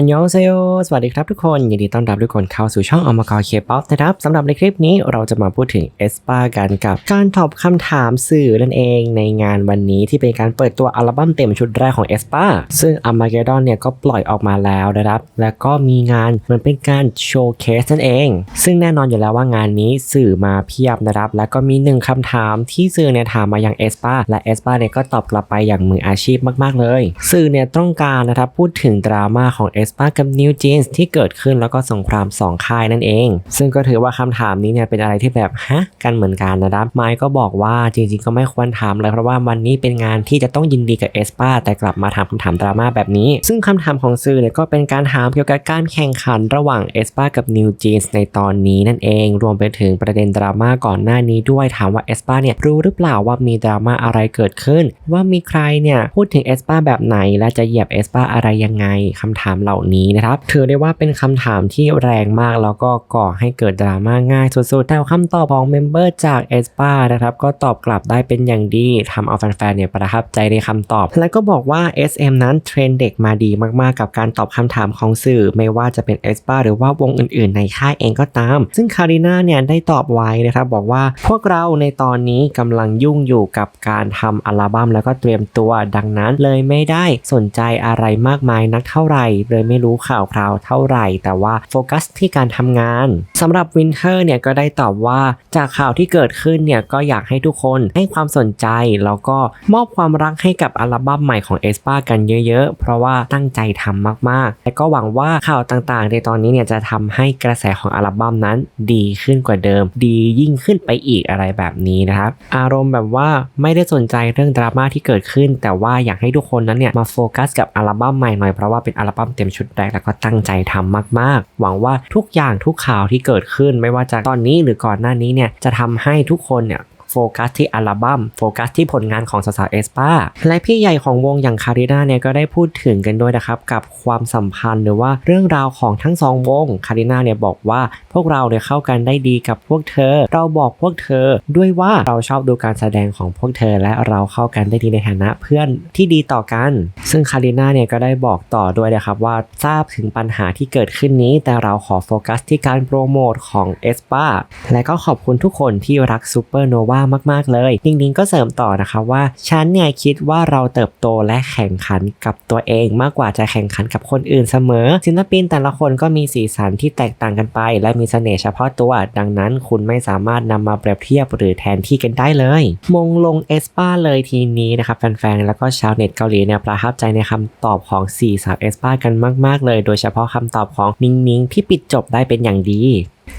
ฮันยองเซโยสวัสดีครับทุกคน ยินดีต้อนรับทุกคนเข้าสู่ช่องอมกรเคป๊อปนะครับสำหรับในคลิปนี้เราจะมาพูดถึงเอสปากันกับการตอบคำถามสื่อนั่นเองในงานวันนี้ที่เป็นการเปิดตัวอัลบั้มเต็มชุดแรกของเอสปาซึ่งอัมมาเกดอนเนี่ยก็ปล่อยออกมาแล้วนะครับแล้วก็มีงานเหมือนเป็นการโชว์เคสนั่นเอง ซึ่งแน่นอนอยู่แล้วว่างานนี้สื่อมาเพียบนะครับแล้วก็มีหนึ่งคำถามที่สื่อเนี่ยถามมาอยังเอสปาและเอสปาเนี่ยก็ตอบกลับไปอย่างมืออาชีพมาก ๆ เลย สื่อเนี่ยต้องการนะครับพูดถึงดราม่าของเอสสปากับนิวจีนส์ที่เกิดขึ้นแล้วก็สงครามสองค่ายนั่นเอง ซึ่งก็ถือว่าคำถามนี้เนี่ยเป็นอะไรที่แบบฮะกันเหมือนกันนะครับไมค์ก็บอกว่าจริงๆ ก็ไม่ควรถามเลยเพราะว่าวันนี้เป็นงานที่จะต้องยินดีกับเอสปาแต่กลับมาถามคำถามดราม่าแบบนี้ ซึ่งคำถามของสื่อเนี่ยก็เป็นการถามเกี่ยวกับการแข่งขันระหว่างเอสปากับนิวจีนส์ในตอนนี้นั่นเอง รวมไปถึงประเด็นดราม่าก่อนหน้านี้ด้วยถามว่าเอสปาเนี่ยรู้หรือเปล่าว่ามีดราม่าอะไรเกิดขึ้น ว่ามีใครเนี่ยพูดถึงเอสปาแบบไหน และจะเหยียบเอสปาอะไรยังไงคำถามเหล่านี้นะครับถือได้ว่าเป็นคำถามที่แรงมากแล้วก็ก่อให้เกิดดราม่าง่ายสุดๆแต่คำตอบของเมมเบอร์จากเอสปานะครับก็ตอบกลับได้เป็นอย่างดีทำเอาแฟนๆเนี่ยประทับใจในคำตอบ และก็บอกว่า SM นั้นเทรนเด็กมาดีมากๆ กับการตอบคำถามของสื่อ ไม่ว่าจะเป็นเอสปาหรือว่าวงอื่นๆ ในค่ายเองก็ตาม ซึ่งคาริน่าเนี่ยได้ตอบไว้นะครับบอกว่าพวกเราในตอนนี้กำลังยุ่งอยู่กับการทำอัลบั้มแล้วก็เตรียมตัวดังนั้นเลยไม่ได้สนใจอะไรมากมายนักเท่าไหร่เลยไม่รู้ข่าวคราวเท่าไหร่ แต่ว่าโฟกัสที่การทำงานสำหรับวินเทอร์เนี่ยก็ได้ตอบว่าจากข่าวที่เกิดขึ้นเนี่ยก็อยากให้ทุกคนให้ความสนใจ แล้วก็มอบความรักให้กับอัลบั้มใหม่ของเอสปากันเยอะๆ เพราะว่าตั้งใจทำมากๆ และก็หวังว่าข่าวต่างๆ ในตอนนี้เนี่ยจะทำให้กระแสของอัลบั้มนั้นดีขึ้นกว่าเดิม ดียิ่งขึ้นไปอีกอะไรแบบนี้นะครับ อารมณ์แบบว่าไม่ได้สนใจเรื่องดราม่าที่เกิดขึ้น แต่ว่าอยากให้ทุกคนนั้นเนี่ยมาโฟกัสกับอัลบั้มใหม่หน่อยเพราะว่าเป็นอัลบั้มเต็มชุดแรกแล้วก็ตั้งใจทำมาก ๆ หวังว่าทุกอย่างทุกข่าวที่เกิดขึ้น ไม่ว่าจะตอนนี้หรือก่อนหน้านี้เนี่ยจะทำให้ทุกคนเนี่ย โฟกัสที่อัลบัม้มโฟกัสที่ผลงานของสาวๆเอสปาและพี่ใหญ่ของวงอย่างคาริน่าเนี่ยก็ได้พูดถึงกันด้วยนะครับกับความสัมพันธ์หรือว่าเรื่องราวของทั้งสองวงคาริน่าเนี่ยบอกว่าพวกเราเนี่ยเข้ากันได้ดีกับพวกเธอ เราบอกพวกเธอด้วยว่าเราชอบดูการแสดงของพวกเธอ และเราเข้ากันได้ดีในฐานะเพื่อนที่ดีต่อกัน ซึ่งคาริน่าเนี่ยก็ได้บอกต่อด้วยนะครับว่าทราบถึงปัญหาที่เกิดขึ้นนี้ แต่เราขอโฟกัสที่การโปรโมทของเอสปาและก็ขอบคุณทุกคนที่รักซูเปอร์โนวามากๆเลยนิงนิงก็เสริมต่อนะคะว่าฉันเนี่ยคิดว่าเราเติบโตและแข่งขันกับตัวเอง มากกว่าจะแข่งขันกับคนอื่นเสมอ ศิลปินแต่ละคนก็มีสีสันที่แตกต่างกันไป และมีเสน่ห์เฉพาะตัว ดังนั้นคุณไม่สามารถนำมาเปรียบเทียบหรือแทนที่กันได้เลย มงลงเอสป้าเลยทีนี้นะครับแฟนๆ แล้วก็ชาวเน็ตเกาหลีเนี่ยประทับใจในคำตอบของ4สาวเอสป้ากันมาก ๆ เลย โดยเฉพาะคำตอบของนิงนิงที่ปิดจบได้เป็นอย่างดี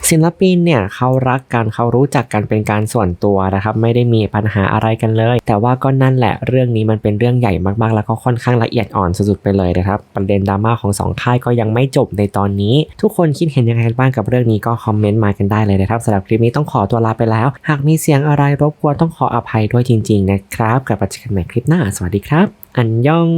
ศิลปินเนี่ยเขารักกันเขารู้จักกันเป็นการส่วนตัวนะครับ ไม่ได้มีปัญหาอะไรกันเลย แต่ว่าก็นั่นแหละเรื่องนี้มันเป็นเรื่องใหญ่มากๆ แล้วก็ค่อนข้างละเอียดอ่อนสุดๆไปเลยนะครับ ประเด็นดราม่าของสองค่ายก็ยังไม่จบในตอนนี้ ทุกคนคิดเห็นยังไงบ้างกับเรื่องนี้ก็คอมเมนต์มากันได้เลยนะครับสำหรับคลิปนี้ต้องขอตัวลาไปแล้ว หากมีเสียงอะไรรบกวนต้องขออภัยด้วยจริง ๆ นะครับกลับมาเจอกันใหม่คลิปหน้า สวัสดีครับ อันยอง